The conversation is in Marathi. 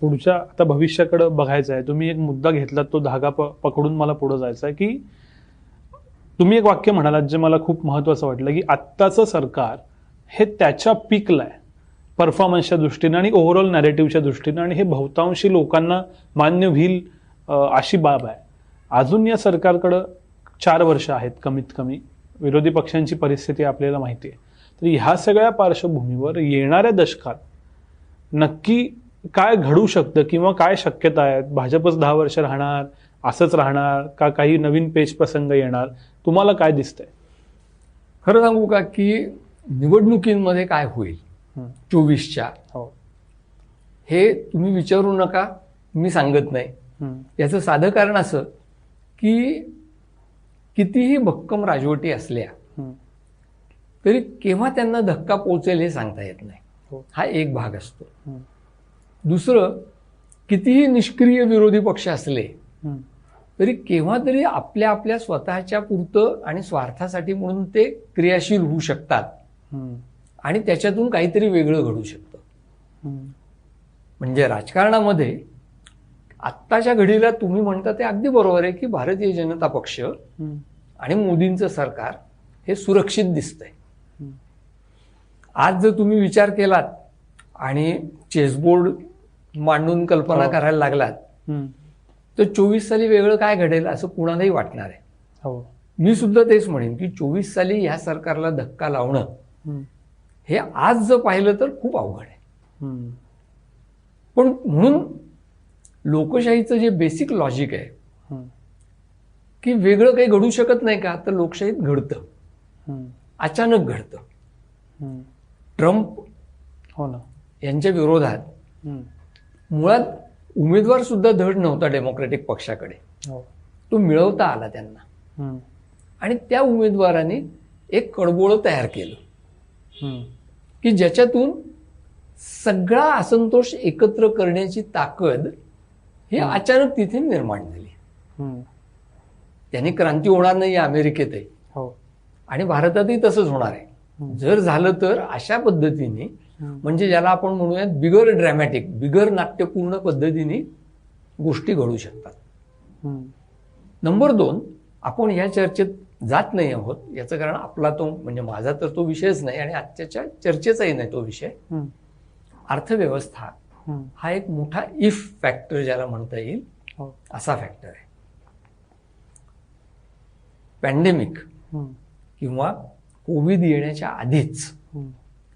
पुढच्या आता भविष्याकडे बघायचं आहे. तुम्ही एक मुद्दा घेतलात तो धागा प पकडून मला पुढे जायचं आहे की तुम्ही एक वाक्य म्हणालात जे मला खूप महत्वाचं वाटलं की आत्ताचं सरकार हे त्याच्या पीकला आहे परफॉर्मन्सच्या दृष्टीने आणि ओव्हरऑल नॅरेटिव्हच्या दृष्टीने आणि हे बहुतांशी लोकांना मान्य होईल अशी बाब आहे. अजून या सरकारकडं चार वर्ष आहेत कमीत कमी विरोधी पक्षांची परिस्थिती आपल्याला माहिती आहे. तर ह्या सगळ्या पार्श्वभूमीवर येणाऱ्या दशकात नक्की काय घडू शकतं किंवा काय शक्यता आहेत भाजपच दहा वर्ष राहणार असंच राहणार का काही नवीन पेच प्रसंग येणार तुम्हाला काय दिसतंय खरं सांगू का की निवडणुकींमध्ये काय होईल. चोवीसच्या हो हे तुम्ही विचारू नका मी सांगत नाही. याचं साधं कारण असं की कितीही भक्कम राजवटी असल्या. तरी केव्हा त्यांना धक्का पोचेल हे सांगता येत नाही हो. हा एक भाग असतो. दुसरं कितीही निष्क्रिय विरोधी पक्ष असले. तरी केव्हा तरी आपल्या आपल्या स्वतःच्या पुरतं आणि स्वार्थासाठी म्हणून ते क्रियाशील होऊ शकतात. आणि त्याच्यातून काहीतरी वेगळं घडू शकतं. म्हणजे राजकारणामध्ये आत्ताच्या घडीला तुम्ही म्हणता ते अगदी बरोबर आहे की भारतीय जनता पक्ष. आणि मोदींचं सरकार हे सुरक्षित दिसतंय. आज जर तुम्ही विचार केलात आणि चेसबोर्ड मांडून कल्पना हो. करायला लागलात. तर चोवीस साली वेगळं काय घडेल असं कुणालाही वाटणार आहे हो मी सुद्धा तेच म्हणेन की चोवीस साली ह्या सरकारला धक्का लावणं हं. हे आज जर पाहिलं तर खूप अवघड आहे. पण म्हणून लोकशाहीचं जे बेसिक लॉजिक आहे हं. की वेगळं काही घडू शकत नाही का तर लोकशाहीत घडतं. अचानक घडतं. ट्रम्प हो ना यांच्या विरोधात. मुळात उमेदवार सुद्धा धड नव्हता डेमोक्रेटिक पक्षाकडे हो तो मिळवता आला त्यांना. आणि त्या उमेदवाराने एक कडबोळं तयार केलं. की ज्याच्यातून सगळा असंतोष एकत्र करण्याची ताकद ही अचानक तिथे निर्माण झाली. त्याने क्रांती होणार नाही अमेरिकेतही हो आणि भारतातही तसंच होणार आहे. जर झालं तर अशा पद्धतीने. म्हणजे ज्याला आपण म्हणूयात बिगर ड्रॅमॅटिक बिगर नाट्यपूर्ण पद्धतीने गोष्टी घडू शकतात. नंबर दोन आपण या चर्चेत जात नाही आहोत याचं कारण आपला तो म्हणजे माझा तर तो विषयच नाही आणि आजच्याच्या चर्चेचाही नाही तो विषय. अर्थव्यवस्था हं. एक मोठा इफ फॅक्टर ज्याला म्हणता येईल हो असा फॅक्टर आहे पॅन्डेमिक. किंवा कोविड येण्याच्या आधीच.